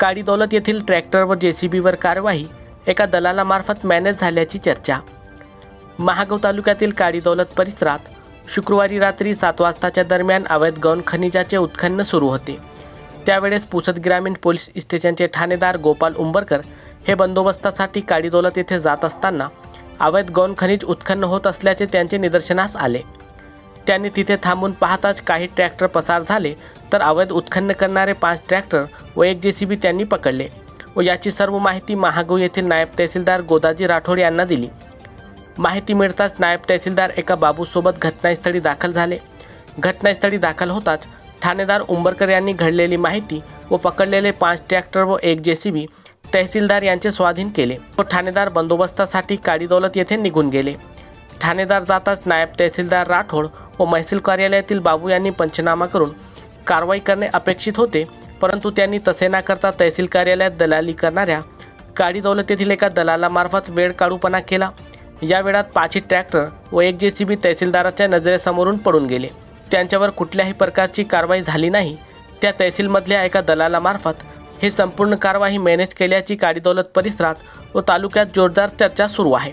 काडी दौलत येथील ट्रॅक्टर व जे सी बीवर कारवाई एका दलालामार्फत मॅनेज झाल्याची चर्चा. महागाव तालुक्यातील काडी दौलत परिसरात शुक्रवारी रात्री सात वाजताच्या दरम्यान अवैध गौण खनिजाचे उत्खनन सुरू होते. त्यावेळेस पुसद ग्रामीण पोलीस स्टेशनचे ठाणेदार गोपाल उंबरकर हे बंदोबस्तासाठी काडी दौलत येथे जात असताना अवैध गौण खनिज उत्खन्न होत असल्याचे त्यांचे निदर्शनास आले. त्यांनी तिथे थांबून पाहताच काही ट्रॅक्टर पसार झाले तर अवैध उत्खनन करणारे पाच ट्रॅक्टर व एक जे सी बी त्यांनी पकडले व याची सर्व माहिती महागाव येथील नायब तहसीलदार गोदाजी राठोड यांना दिली. माहिती मिळताच नायब तहसीलदार एका बाबूसोबत घटनास्थळी दाखल झाले. घटनास्थळी दाखल होताच ठाणेदार उंबरकर यांनी घडलेली माहिती व पकडलेले पाच ट्रॅक्टर व एक जे सी बी तहसीलदार यांचे स्वाधीन केले व ठाणेदार बंदोबस्तासाठी काडीदौलत येथे निघून गेले. ठाणेदार जाताच नायब तहसीलदार राठोड व महसूल कार्यालयातील बाबू यांनी पंचनामा करून कारवाई करणे अपेक्षित होते परंतु त्यांनी तसे न करता तहसील कार्यालयात दलाली करणाऱ्या काडी दौलतेतील येथील एका दलालामार्फत वेळ काढूपणा केला. या वेळात पाचही ट्रॅक्टर व एक जे सी बी तहसीलदाराच्या नजरेसमोरून पडून गेले. त्यांच्यावर कुठल्याही प्रकारची कारवाई झाली नाही. त्या तहसीलमधल्या एका दलालामार्फत हे संपूर्ण कारवाई मॅनेज केल्याची काडीदौलत परिसरात व तालुक्यात जोरदार चर्चा सुरू आहे.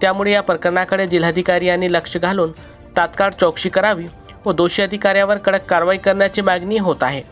त्यामुळे या प्रकरणाकडे जिल्हाधिकारी यांनी लक्ष घालून तात्काळ चौकशी करावी व दोषी अधिकाऱ्यावर कडक कारवाई करण्याची मागणी होत आहे.